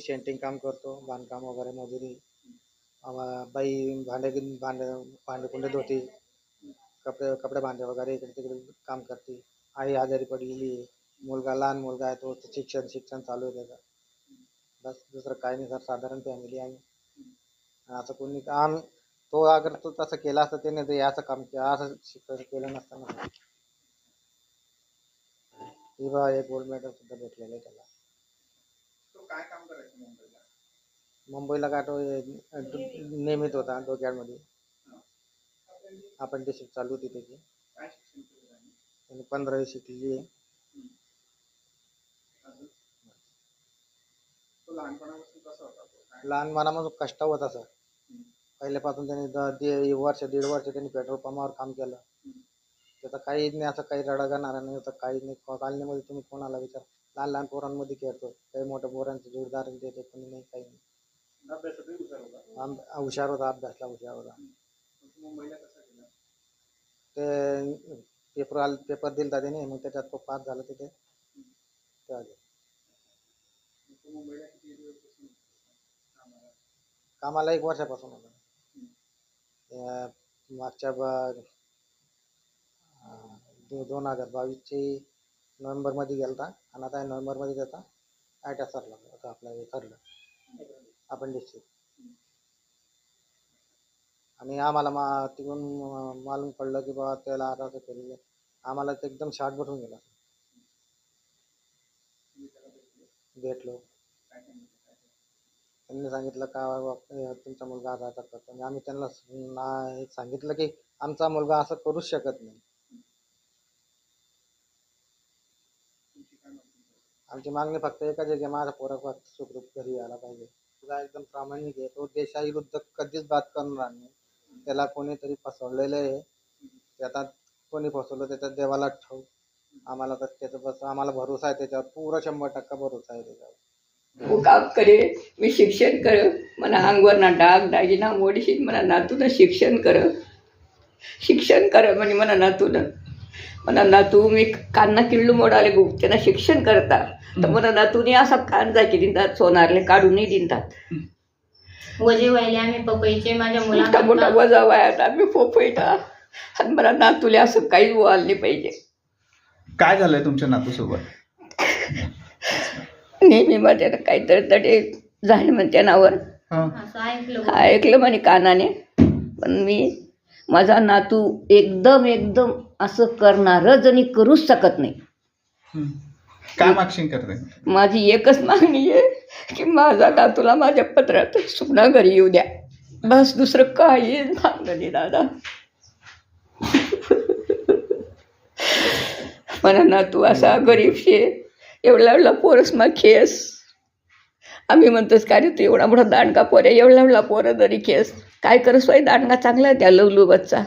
शेंटिंग काम करतो, बांधकाम वगैरे मजुरी. बाई भांडे भांडे भांडे कुंडे धुती, कपडे कपडे भांडे वगैरे इकडे तिकडे काम करते. आई आजारी पडलेली मुलगा, लहान मुलगा आहे तो शिक्षण शिक्षण चालू आहे त्याचं. बस, दुसरं काही नाही सर, साधारण फॅमिली आहे असं कोणी काम तो अगर तो तसं केला असतं त्याने ते असं काम केलं, असं शिक्षण केलं नसतं ना ही एक गोल्ड मेडल सुद्धा भेटलेलं आहे त्याला. तो काय काम करायचा मुंबईला? मुंबईला का तो नियमित होता डोक्यामध्ये. ती चालू होती त्याची. काय शिक्षण केलं त्यांनी? त्याने पंधरावी शिकलेली आहे अजून? तो लहानपणापासून कसा होता तो? काय? लहानपणापासून कष्ट होता सर हम्म. पहिल्यापासून त्यांनी द- वर्ष दीड वर्ष त्यांनी पेट्रोल पंपावर काम केलं. हम्म. त्याचं काही नाही असं काही रडा जाणार नाही होतं काही नाही. कॉलनीमध्ये तुम्ही कोणाला विचार. लहान लहान पोरांमध्ये खेळतो काही मोठ्या पोरांचे जोडदार आणि ते ते कोणी नाही काही नाही. अभ्यासातही हुशार होता. आम- हुशार होता अभ्यासला हुशार होता. तो पेपर आल पेपर दिलता त्याने मग त्याच्यात तो पास झाला तिथे. ते आले. कामाला? एक वर्षापासून होता. अं, मागच्या ब- अं, दोन हजार बावीसचे नोव्हेंबरमध्ये गेलता आणि आता नोव्हेंबरमध्ये त्याचा आय सरला आता आपलं हे ठरलं आपण डिस्ट्रिक्ट आणि आम्हाला मा तिकडून मालूम पडलं की बाबा त्याला आता असं केलेलं आम्हाला ते एकदम शार्ट बसून गेला. भेटलो. त्यांनी सांगितलं का तुमचा मुलगा असा करतो. आणि आम्ही त्यांना ना- सांगितलं की आमचा मुलगा असं करूच शकत नाही तुमची काय मागणी आहे? आमची मागणी फक्त एकच आहे की माझा पोरक सुखरूप घरी यायला पाहिजे. तुला एकदम प्रामाणिक आहे. तो देशाविरुद्ध कधीच बात करणार नाही. त्याला कोणीतरी फसवलेलं आहे. त्याचा कोणी फसवलं त्याच्यात देवाला ठाऊ आम्हाला तर त्याचं बस आम्हाला भरोसा आहे त्याच्यावर. पुरा शंभर टक्का भरोसा आहे त्याच्यावर. गाव करे मी शिक्षण कर मला अंगवर ना डाग दागिना मोडीशी मला नातून शिक्षण कर. शिक्षण कर म्हणजे मला नातून मला नातू मी कान्ना किल्लू मोडाले गो? त्यांना शिक्षण करता तर मला नातूने असा कान जा की दिनतात सोनारले काढूनही दिनतात वजे व्हायले आम्ही पपईचे माझ्या मोठा मोठा मुलांना वजा वायात आम्ही पोपईटा. आणि मला नातूले असं काहीच नाही पाहिजे. काय झालंय तुमच्या नातूसोबत? नेहमी मध्ये काहीतरी तडे झाले म्हणते नावर. असं ऐकलं. ऐकलं म्हणे कानाने. पण मी माझा नातू एकदम एकदम असं करणारच आणि करूच शकत नाही. काय मागशील करते? माझी एकच मागणी आहे की माझा नातूला माझ्या पत्रात सुपना घरी येऊ द्या. बस दुसरं काही मागणं नाही दादा. मला नातू असा गरीब शे एवढा एवढा पोरस मग खेस आम्ही म्हणतोच काय रे तू एवढा मोठा दांडगा पोर? एवढा एवढा पोरं जरी केस काय करस बाई? दांडगा चांगला आहे त्या लवलू बच्चा